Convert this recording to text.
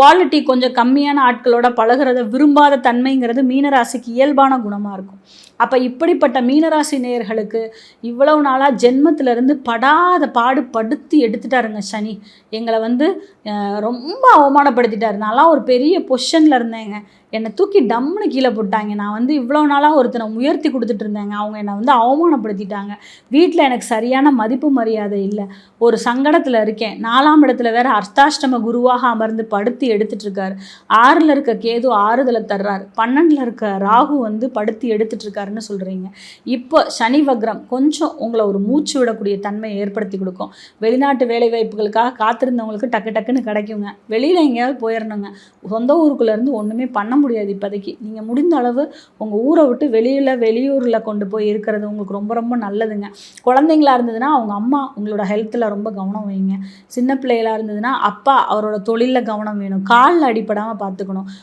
Quality கொஞ்சம் கம்மியான ஆட்களோட பழகுறத விரும்பாத தன்மைங்கிறது மீனராசிக்கு இயல்பான குணமாக இருக்கும். அப்போ இப்படிப்பட்ட மீனராசி நேயர்களுக்கு இவ்வளவு நாளாக ஜென்மத்திலிருந்து படாத பாடு படுத்தி எடுத்துட்டாருங்க சனி. எங்களை வந்து ரொம்ப அவமானப்படுத்திட்டாரு. நான்லாம் ஒரு பெரிய பொஷனில் இருந்தேங்க. என்னை தூக்கி டம்னு கீழே போட்டாங்க. நான் வந்து இவ்வளோ நாளாக ஒருத்தனை உயர்த்தி கொடுத்துட்டு இருந்தேங்க. அவங்க என்னை வந்து அவமானப்படுத்திட்டாங்க. வீட்டில் எனக்கு சரியான மதிப்பு மரியாதை இல்லை. ஒரு சங்கடத்தில் இருக்கேன். நாலாம் இடத்துல வேற அர்த்தாஷ்டம குருவாக அமர்ந்து படுத்தி எடுத்துட்டுருக்கார் ஆறில் இருக்க கேது ஆறுதலை தர்றாரு. பன்னெண்டில் இருக்க ராகு வந்து படுத்தி எடுத்துட்டுருக்காருன்னு சொல்கிறீங்க இப்போ சனி வக்ரம் கொஞ்சம் உங்களை ஒரு மூச்சு விடக்கூடிய தன்மையை ஏற்படுத்தி கொடுக்கும். வெளிநாட்டு வேலை வாய்ப்புகளுக்காக காத்திருந்தவங்களுக்கு டக்கு டக்குன்னு கிடைக்குங்க. வெளியில் எங்கேயாவது போயிடணுங்க சொந்த ஊருக்குள்ளேருந்து ஒன்றுமே பண்ண முடியாது இப்போதைக்கு. நீங்கள் முடிந்த அளவு உங்கள் ஊரை விட்டு வெளியில் வெளியூரில் கொண்டு போய் இருக்கிறது உங்களுக்கு ரொம்ப ரொம்ப நல்லதுங்க. குழந்தைங்களா இருந்ததுன்னா அவங்க அம்மா உங்களோட ஹெல்த்தில் ரொம்ப கவனம் வைங்க. சின்ன பிள்ளைகளாக இருந்ததுன்னா அப்பா அவரோட தொழிலில் கவனம் வேணும். காலில் அடிப்படாமல் பார்த்துக்கணும்.